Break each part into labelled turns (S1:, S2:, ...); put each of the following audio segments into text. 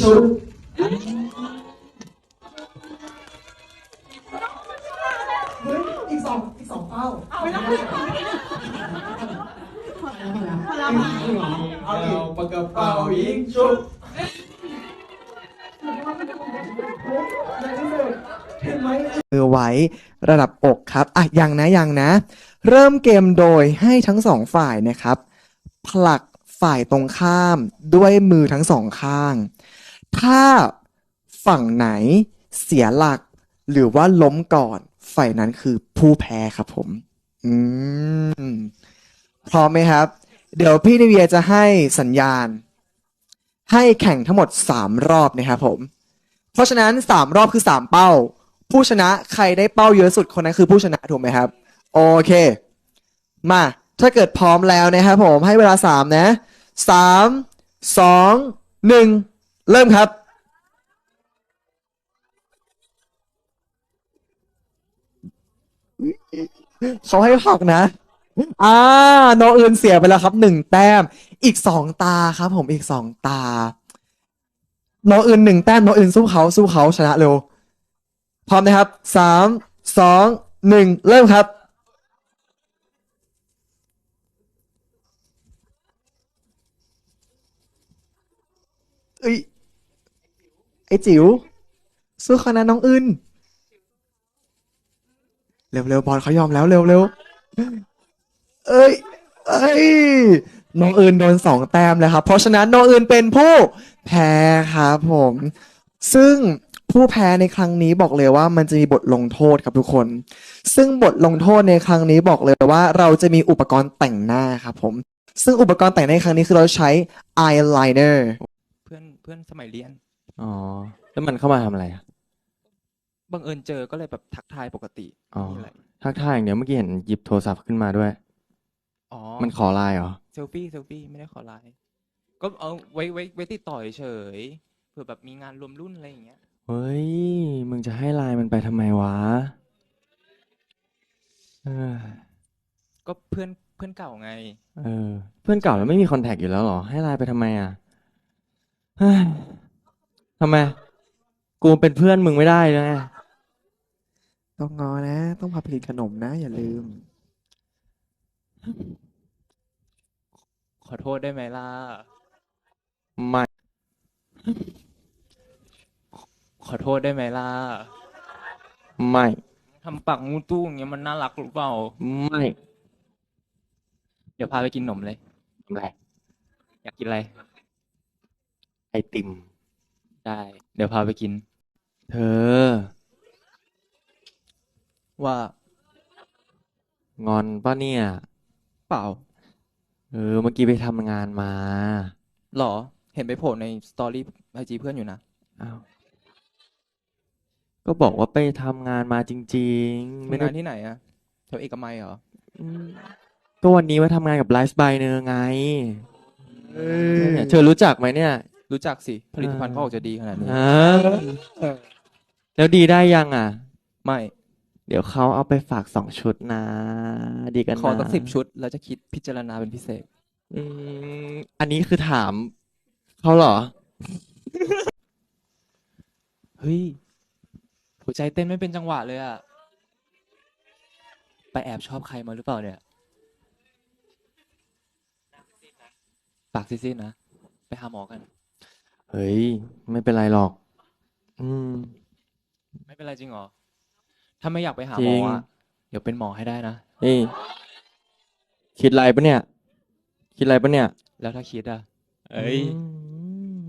S1: ชุด
S2: เฮ้ยอีกสองอีกสองเป้า
S1: เอาปากกระเป๋ายิงชุด
S2: เห็นไหม
S3: มือไว้ระดับอกครับอะยังนะยังนะ เริ่มเกมโดยให้ทั้งสองฝ่ายนะครับ ผลักฝ่ายตรงข้ามด้วยมือทั้งสองข้าง ถ้าฝั่งไหนเสียหลัก หรือว่าล้มก่อน ฝ่ายนั้นคือผู้แพ้ครับผม อืม พร้อมไหมครับ เดี๋ยวพี่นิเวียจะให้สัญญาณ ให้แข่งทั้งหมดสามรอบนะครับผม เพราะฉะนั้นสามรอบคือสามเป้า ผู้ชนะใครได้เป้าเยอะสุดคนนั้นคือผู้ชนะถูกไหมครับ โอเค มา ถ้าเกิดพร้อมแล้วนะครับผมให้เวลาสามนะสามสองหนึ่ง เริ่มครับ เขาให้ผักนะ อ่า โนอื่นเสียไปแล้วครับหนึ่งแต้ม อีกสองตาครับ ผมอีกสองตา โนอื่นหนึ่งแต้ม โนอื่นสู้เขาสู้เขาชนะเร็ว พร้อมนะครับสามสองหนึ่งเริ่มครับเอ้ย ไอ้จิ๋วสู้เขานะน้องอื่นเร็วๆบอลเขายอมแล้วเร็วๆเอ้ยเอ้ยน้องอื่นโดนสองแต้มแล้วครับ เพราะฉะนั้นน้องอื่นเป็นผู้แพ้ครับผม ซึ่งผู้แพ้ในครั้งนี้บอกเลยว่ามันจะมีบทลงโทษครับทุกคน ซึ่งบทลงโทษในครั้งนี้บอกเลยว่าเราจะมีอุปกรณ์แต่งหน้าครับผม ซึ่งอุปกรณ์แต่งหน้าในครั้งนี้คือเราใช้ eyeliner
S4: เพื่อนเพื่อนสมัยเรียน
S5: อ๋อ แล้วมันเข้ามาทำอะไรอะ
S4: บังเอิญเจอก็เลยแบบทักทายปกติ
S5: อ๋อ
S4: ไม่มีอะไร
S5: ทักทายอย่างเดียวเมื่อกี้เห็นหยิบโทรศัพท์ขึ้นมาด้วย
S4: อ๋อ
S5: มันขอไลน์เหรอ
S4: เซลฟี่เซลฟี่ไม่ได้ขอไลน์ก็เอาไว้ไว้ไว้ติดต่อเฉยๆเผื่อแบบมีงานรวมรุ่นอะไรอย่างเงี้ย
S5: เฮ้ย มึงจะให้ไลน์มันไปทำไมวะเออ
S4: ก็เพื่อนเพื่อนเก่าไง
S5: เออ เพื่อนเก่าแล้วไม่มีคอนแทคอยู่แล้วเหรอ ให้ไลน์ไปทำไมอะเฮ้ย ทำไม กูเป็นเพื่อนมึงไม่ได้เลยไง
S3: ต้องงอนะ ต้องพาผลิตขนมนะ อย่าลืม
S4: ขอโทษได้ไหมล่ะ
S5: ไม่
S4: ขอโทษได้ไหมล่ะ
S5: ไม่
S4: ทำปากมูตู้อย่างเงี้ยมันน่ารักหรือเปล่า
S5: ไม่
S4: เดี๋ยวพาไปกินขนมเลย
S5: ทำไร
S4: อยากกินอะไร
S5: ไอติม
S4: ได้ เดี๋ยวพาไปกิน
S5: เธอ
S4: ว่า
S5: งอนป่ะเนี่ย
S4: เปล่า
S5: เออเมื่อกี้ไปทำงานมา
S4: หรอ เห็นไปโผล่ในสตอรี่ไอจีเพื่อนอยู่นะ
S5: อ้าวก็บอกว่าไปทำงานมาจริง ๆ ไม่
S4: ทำ
S5: ได้
S4: งานที่ไหนอะแถวเอกมัยเหรอ
S5: อืมก็วันนี้มาทำงานกับไลฟ์บายเนอร์ไงเนี่ยเธอรู้จักไหมเนี่ย
S4: รู้จักสิ ผลิตภัณฑ์เขาออกจะดีขนาดนี้
S5: อ่าแล้วดีได้ยังอะ
S4: ไม่
S5: เดี๋ยวเขาเอาไปฝากสองชุดนะ ดีกัน
S4: ขอ
S5: นะ
S4: สักสิบชุด แล้วจะคิดพิจารณาเป็นพิเศษ
S5: อืมอันนี้คือถามเขาเหรอ
S4: เฮ้ย หัวใจเต้นไม่เป็นจังหวะเลยอะไปแอบชอบใครมาหรือเปล่าเนี่ย ปากซีดๆนะ ไปหาหมอกัน
S5: เฮ้ย ไม่เป็นไรหรอก อืม
S4: ไม่เป็นไรจริงเหรอ ถ้าไม่อยากไปหา
S5: จริ
S4: หมองอะเดี๋ยวเป็นหมอให้ได้นะ
S5: นี่คิดอะไรปะเนี่ย คิดอะไรปะเนี่ย
S4: แล้วถ้าคิดอะเอ้ย
S5: อื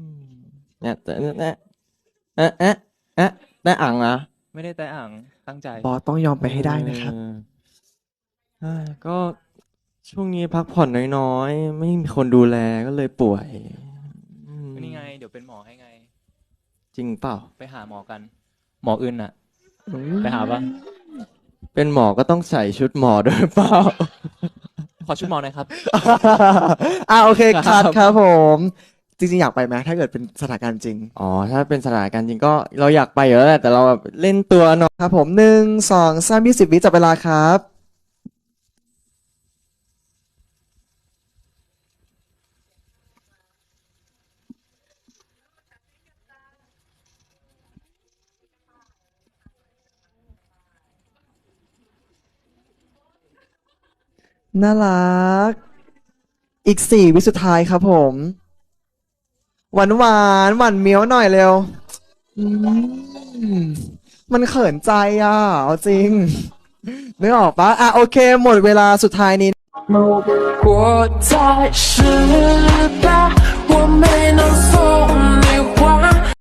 S5: มเนี่ยแต่เนี่ยเอ๊ะเอ๊ะเอ๊ะได้อ่างนะ
S4: ไม่ได้แต่อ่างตั้งใจ
S3: บอสต้องยอมไปให้ได้นะครับ
S5: เออเอ้ยก็ช่วงนี้พักผ่อนน้อยๆ ไม่มีคนดูแลก็เลยป่วยอืม
S4: นี่ไง เดี๋ยวเป็นหมอให้ไง
S5: จริงเปล่า
S4: ไปหาหมอกัน หมออื่นอะไปหาปะ
S5: เป็นหมอก็ต้องใส่ชุดหมอด้วยเปล่า
S4: ขอชุดหมอหน่อยครับ
S3: อ่าโอเค
S4: ครั
S3: คั
S4: บ
S3: ดครับผม จริงๆ อยากไปไหมถ้าเกิดเป็นสถานการณ์จริง
S5: อ๋อ ถ้าเป็นสถานการณ์จริงก็เราอยากไปอยู่แล้วแหละแต่เราแบบเล่นตัวหน่อย
S3: ครับผมหนึ่งสองสามยี่สิบวิจับเวลาครับ น่ารัก อีกสี่วิสุดท้ายครับผม หวานหวานๆหวานเมี้ยวหน่อยเร็วอืมมันเขินใจอ่ะ เอาจริงนึกออกปะอ่ะโอเค หมดเวลาสุดท้ายนี้
S6: 我在试吧，我没能送